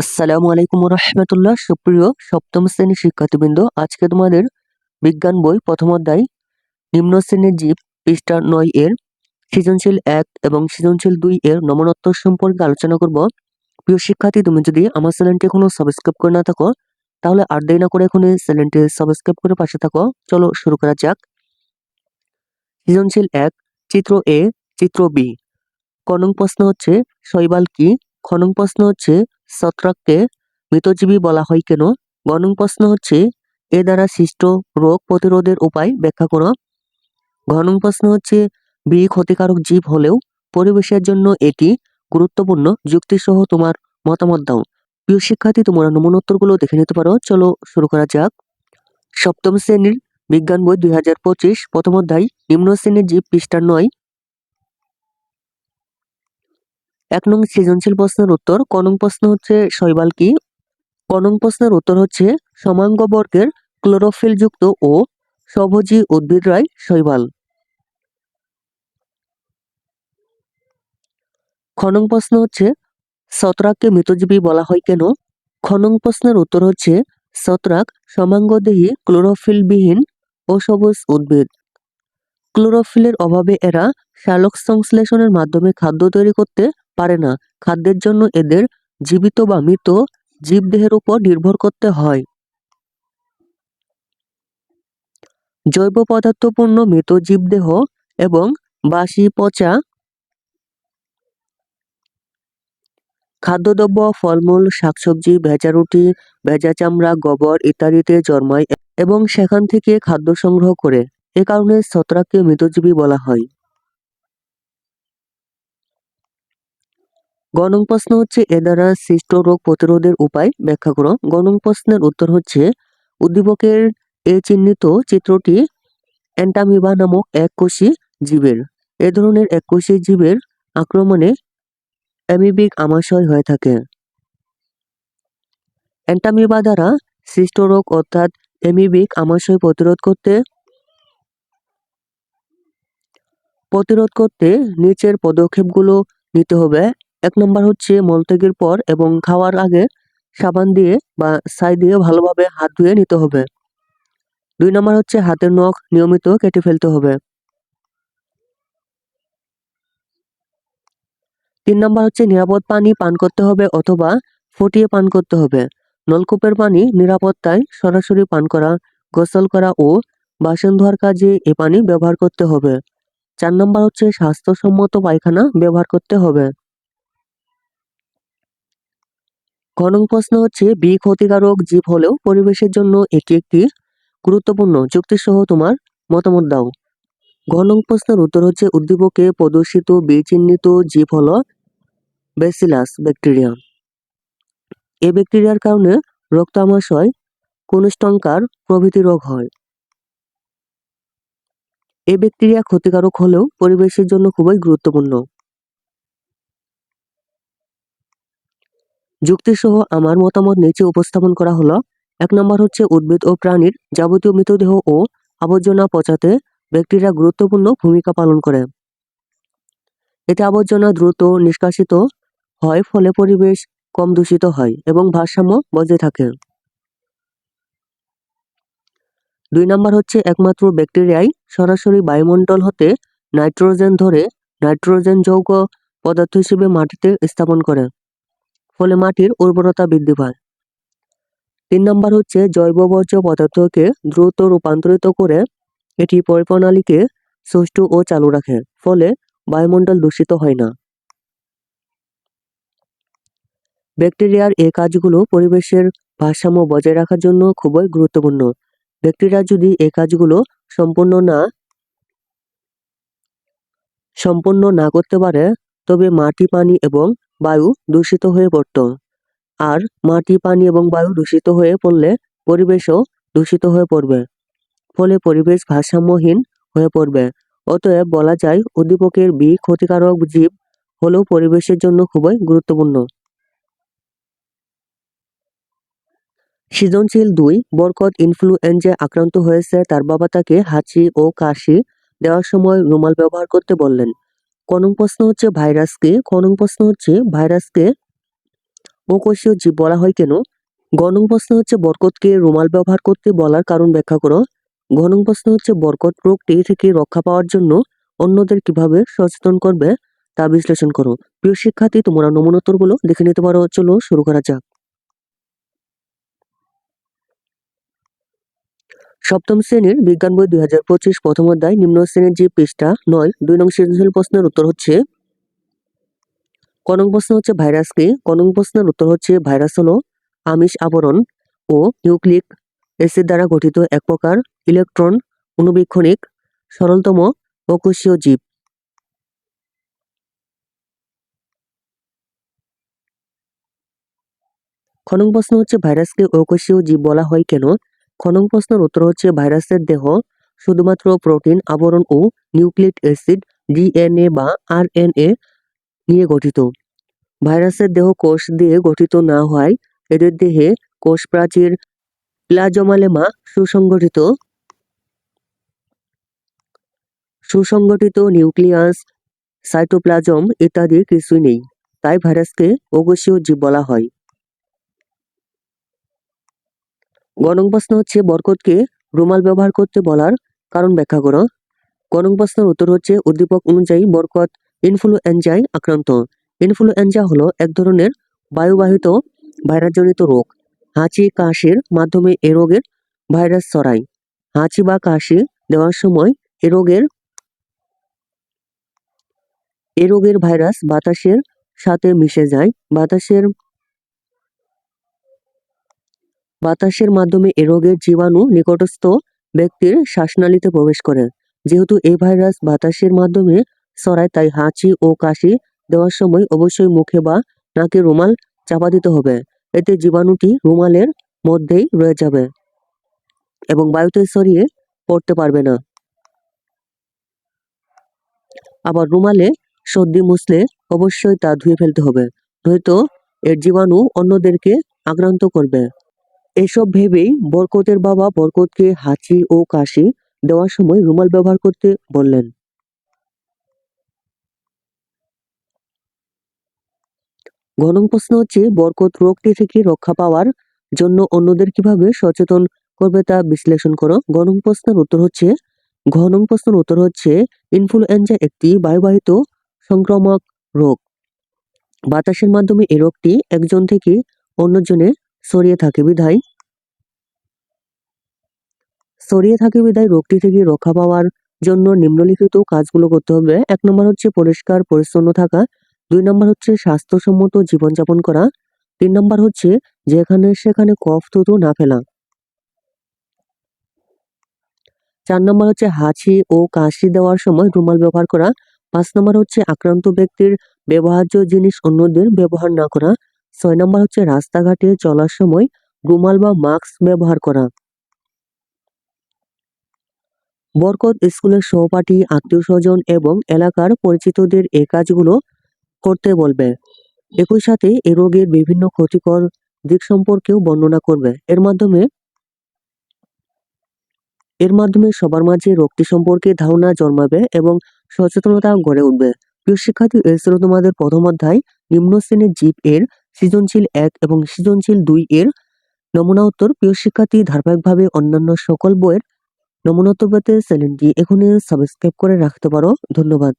আসসালামু আলাইকুম রহমতুল্লাহ সুপ্রিয় সপ্তম শ্রেণির শিক্ষার্থীবৃন্দ, আজকে তোমাদের বিজ্ঞান বই প্রথম অধ্যায়, নিম্ন শ্রেণির জীব, পৃষ্ঠা নয় এর সৃজনশীল এক এবং সৃজনশীল দুই এর নমনোত্তর সম্পর্কে আলোচনা করব। প্রিয় শিক্ষার্থী, তুমি যদি আমার চ্যানেলটি এখনও সাবস্ক্রাইব করে না থাকো, তাহলে আর দেরি না করে এখন এই চ্যানেলটি সাবস্ক্রাইব করে পাশে থাকো। চলো শুরু করা যাক। সৃজনশীল এক, চিত্র এ, চিত্র বি। কনং প্রশ্ন হচ্ছে, শৈবাল কি? খনং প্রশ্ন হচ্ছে ছত্রাককে মৃতজীবী বলা হয় কেন? গণং প্রশ্ন হচ্ছে, এ দ্বারা সৃষ্ট রোগ প্রতিরোধের উপায় ব্যাখ্যা করো। ঘনং প্রশ্ন হচ্ছে বি ক্ষতিকারক জীব হলেও পরিবেশের জন্য এটি গুরুত্বপূর্ণ। যুক্তিসহ তোমার মতামত দাও। প্রিয় শিক্ষার্থী, তোমরা নমনোত্তরগুলো দেখে নিতে পারো। চলো শুরু করা যাক। সপ্তম শ্রেণির বিজ্ঞান বই দুই হাজার পঁচিশ, প্রথম অধ্যায়, নিম্ন শ্রেণির জীব পৃষ্ঠা নয়। এক নং সৃজনশীল প্রশ্নের উত্তর, ক নং প্রশ্ন হচ্ছে শৈবাল কি? ক নং প্রশ্নের উত্তর হচ্ছে সমাঙ্গ বর্গের ক্লোরোফিল যুক্ত ও সবজি উদ্ভিদরাই শৈবাল। খ নং প্রশ্ন হচ্ছে সতরাককে মৃতজীবী বলা হয় কেন? খ নং প্রশ্নের উত্তর হচ্ছে ছত্রাক সমাঙ্গদেহী ক্লোরোফিলবিহীন ও সবুজ উদ্ভিদ। ক্লোরোফিলের অভাবে এরা শালক সংশ্লেষণের মাধ্যমে খাদ্য তৈরি করতে পারে না। খাদ্যের জন্য এদের জীবিত বা মৃত জীবদেহের উপর নির্ভর করতে হয়। জৈব পদার্থপূর্ণ মৃত জীবদেহ এবং বাসি পচা খাদ্যদ্রব্য, ফলমূল, শাকসবজি, ভেজা রুটি, ভেজা চামড়া, গোবর ইত্যাদিতে জন্মায় এবং সেখান থেকে খাদ্য সংগ্রহ করে। এ কারণে ছত্রাককে মৃতজীবী বলা হয়। গণং প্রশ্ন হচ্ছে এ দ্বারা সৃষ্ট রোগ প্রতিরোধের উপায় ব্যাখ্যা করো। গণং প্রশ্নের উত্তর হচ্ছে উদ্দীপকের এ চিহ্নিত চিত্রটি অ্যান্টামিবা নামক এক কোষী জীবের। এ ধরনের এক কোষী জীবের আক্রমণে অ্যামিবিক আমাশয় হয়ে থাকে। অ্যান্টামিবা দ্বারা সৃষ্ট রোগ অর্থাৎ অ্যামিবিক আমাশয় প্রতিরোধ করতে প্রতিরোধ করতে নিচের পদক্ষেপগুলো নিতে হবে। এক নম্বর হচ্ছে মলত্যাগের পর এবং খাওয়ার আগে সাবান দিয়ে বা ছাই দিয়ে ভালোভাবে হাত ধুয়ে নিতে হবে। দুই নম্বর হচ্ছে হাতের নখ নিয়মিত কেটে ফেলতে হবে। তিন নম্বর হচ্ছে নিরাপদ পানি পান করতে হবে অথবা ফুটিয়ে পান করতে হবে। নলকূপের পানি নিরাপত্তায় সরাসরি পান করা, গোসল করা ও বাসন ধোয়ার কাজে এ পানি ব্যবহার করতে হবে। চার নম্বর হচ্ছে স্বাস্থ্যসম্মত পায়খানা ব্যবহার করতে হবে। ঘনং প্রশ্ন হচ্ছে, বি ক্ষতিকারক জীব হলেও পরিবেশের জন্য এটি একটি গুরুত্বপূর্ণ যুক্তিসহ তোমার মতামত দাও। ঘনং প্রশ্নের উত্তর হচ্ছে, উদ্দীপকে প্রদর্শিত বি চিহ্নিত জীব হল বেসিলাস ব্যাকটেরিয়া এই ব্যাকটেরিয়ার কারণে রক্ত আমাশয় কুনুষ্টঙ্কার প্রভৃতি রোগ হয়। এই ব্যাকটেরিয়া ক্ষতিকারক হলেও পরিবেশের জন্য খুবই গুরুত্বপূর্ণ। যুক্তিসহ আমার মতামত নিচে উপস্থাপন করা হলো। এক নম্বর হচ্ছে উদ্ভিদ ও প্রাণীর যাবতীয় মৃতদেহ ও আবর্জনা পচাতে ব্যাকটেরিয়া গুরুত্বপূর্ণ ভূমিকা পালন করে। এতে আবর্জনা দ্রুত নিষ্কাশিত হয়, ফলে পরিবেশ কম দূষিত হয় এবং ভারসাম্য বজায় থাকে। দুই নম্বর হচ্ছে একমাত্র ব্যাকটেরিয়াই সরাসরি বায়ুমণ্ডল হতে নাইট্রোজেন ধরে নাইট্রোজেন যৌগ পদার্থ হিসেবে মাটিতে স্থাপন করে। ফলে মাটির উর্বরতা বৃদ্ধি পায়। তিন নম্বর হচ্ছে জৈব বর্জ্য পদার্থকে দ্রুত রূপান্তরিত করে এটি পরিপ্রণালীকে সুষ্ঠু ও চালু রাখে, ফলে বায়ুমণ্ডল দূষিত হয় না। ব্যাকটেরিয়ার এই কাজগুলো পরিবেশের ভারসাম্য বজায় রাখার জন্য খুবই গুরুত্বপূর্ণ। ব্যাকটেরিয়া যদি এ কাজগুলো সম্পূর্ণ না সম্পূর্ণ না করতে পারে তবে মাটি, পানি এবং বায়ু দূষিত হয়ে পড়ত। আর মাটি, পানি এবং বায়ু দূষিত হয়ে পড়লে পরিবেশও দূষিত হয়ে পড়বে। ফলে পরিবেশ ভারসাম্যহীন হয়ে পড়বে। অতএব বলা যায়, উদ্দীপকের বি ক্ষতিকারক জীব হলেও পরিবেশের জন্য খুবই গুরুত্বপূর্ণ। সৃজনশীল দুই, বরকত ইনফ্লুয়েঞ্জায় আক্রান্ত হয়েছে তার বাবা তাকে হাঁচি ও কাশি দেওয়ার সময় রুমাল ব্যবহার করতে বললেন। কনং প্রশ্ন হচ্ছে ভাইরাসকে কনং প্রশ্ন হচ্ছে ভাইরাসকে কোষীয় জীব বলা হয় কেন? গণং প্রশ্ন হচ্ছে বরকতকে রুমাল ব্যবহার করতে বলার কারণ ব্যাখ্যা করো। গণং প্রশ্ন হচ্ছে বরকত রোগটি থেকে রক্ষা পাওয়ার জন্য অন্যদের কীভাবে সচেতন করবে তা বিশ্লেষণ করো। প্রিয় শিক্ষার্থী, তোমরা নমুনোত্তরগুলো দেখে নিতে পারো। চলো শুরু করা যাক। সপ্তম শ্রেণির বিজ্ঞান বই দুই হাজার পঁচিশ প্রথম অধ্যায়, নিম্ন শ্রেণির যে পৃষ্ঠা নয়, দুই নং সৃজনশীল প্রশ্নের উত্তর হচ্ছে কনং প্রশ্ন হচ্ছে ভাইরাস কি কনং প্রশ্নের উত্তর হচ্ছে ভাইরাস হলো আমিষ আবরণ ও নিউক্লিক অ্যাসিড দ্বারা গঠিত এক প্রকার ইলেকট্রন অনুবীক্ষণিক সরলতম অকোষীয় জীব। খনং প্রশ্ন হচ্ছে ভাইরাসকে অকোষীয় জীব বলা হয় কেন? খনং প্রশ্নের উত্তর হচ্ছে ভাইরাসের দেহ, শুধুমাত্র প্রোটিন, আবরণ ও নিউক্লিক অ্যাসিড, ডিএনএ বা আরএনএ নিয়ে গঠিত। ভাইরাসের দেহ কোষ দিয়ে গঠিত না হওয়ায় এদের দেহে কোষ প্রাচীর প্লাজমালেমা সুসংগঠিত। সুসংগঠিত নিউক্লিয়াস, সাইটোপ্লাজম ইত্যাদি কিছুই নেই, তাই ভাইরাসকে অকোষীয় জীব বলা হয়। গণং প্রশ্ন হচ্ছে, বরকতকে রুমাল ব্যবহার করতে বলার কারণ ব্যাখ্যা করো। গণং প্রশ্নের উত্তর হচ্ছে, উদ্দীপক অনুযায়ী বরকত ইনফ্লুয়েঞ্জায় আক্রান্ত। ইনফ্লুয়েঞ্জা হলো এক ধরনের বায়ুবাহিত ভাইরাসজনিত রোগ। হাঁচি, কাশির মাধ্যমে এ রোগের ভাইরাস ছড়ায়। হাঁচি বা কাশি দেওয়ার সময় এ রোগের এ রোগের ভাইরাস বাতাসের সাথে মিশে যায়। বাতাসের বাতাসের মাধ্যমে এ রোগের জীবাণু নিকটস্থ ব্যক্তির শ্বাসনালীতে প্রবেশ করে। যেহেতু এই ভাইরাস বাতাসের মাধ্যমে ছড়ায়, তাই হাঁচি ও কাশি দেওয়ার সময় অবশ্যই মুখে বা নাকে রুমাল চাপা দিতে হবে। এতে জীবাণুটি রুমালের মধ্যেই রয়ে যাবে এবং বায়ুতে সরিয়ে পড়তে পারবে না। আবার রুমালে সর্দি, মুসলে অবশ্যই তা ধুয়ে ফেলতে হবে। নয়তো এর জীবাণু অন্যদেরকে আক্রান্ত করবে। এসব ভেবেই বরকতের বাবা বরকতকে হাঁচি ও কাশি দেওয়ার সময় রুমাল ব্যবহার করতে বললেন। ঘনং প্রশ্ন হচ্ছে, বরকত রোগটি থেকে রক্ষা পাওয়ার জন্য অন্যদের কীভাবে সচেতন করবে তা বিশ্লেষণ করো। গণং প্রশ্নের উত্তর হচ্ছে ঘনং প্রশ্নের উত্তর হচ্ছে, ইনফ্লুয়েঞ্জা একটি বায়ুবাহিত সংক্রামক রোগ। বাতাসের মাধ্যমে এই রোগটি একজন থেকে অন্যজনে ছড়িয়ে থাকে বিধায়। ছড়িয়ে থাকে বিধায় রোগটি থেকে রক্ষা পাওয়ার জন্য নিম্নলিখিত কাজগুলো করতে হবে। এক নম্বর হচ্ছে পরিষ্কার, পরিচ্ছন্ন থাকা। দুই নম্বর হচ্ছে স্বাস্থ্যসম্মত জীবনযাপন করা। তিন নম্বর হচ্ছে যেখানে সেখানে কফ, থুতু না ফেলা। চার নম্বর হচ্ছে হাঁচি ও কাশি দেওয়ার সময় রুমাল ব্যবহার করা। পাঁচ নম্বর হচ্ছে আক্রান্ত ব্যক্তির ব্যবহার্য জিনিস অন্যদের ব্যবহার না করা। ছয় নম্বর হচ্ছে রাস্তাঘাটে চলার সময় রুমাল বা মাস্ক ব্যবহার করা। বরকত স্কুলের সহপাঠী, আত্মীয় স্বজন এবং এলাকার পরিচিতদের এই কাজগুলো করতে বলবে। একই সাথে এ রোগের বিভিন্ন ক্ষতিকর দিক সম্পর্কেও বর্ণনা করবে। এর মাধ্যমে এর মাধ্যমে সবার মাঝে রোগটি সম্পর্কে ধারণা জন্মাবে এবং সচেতনতা গড়ে উঠবে। প্রিয় শিক্ষার্থী এ তোমাদের প্রথম অধ্যায়। নিম্ন শ্রেণির জীব এর সৃজনশীল এক এবং সৃজনশীল দুই এর নমুনা উত্তর। প্রিয় শিক্ষার্থী, ধারাবাহিকভাবে অন্যান্য সকল বইয়ের নমুনা উত্তর পেতে চ্যানেলটি এখনই সাবস্ক্রাইব করে রাখতে পারো। ধন্যবাদ।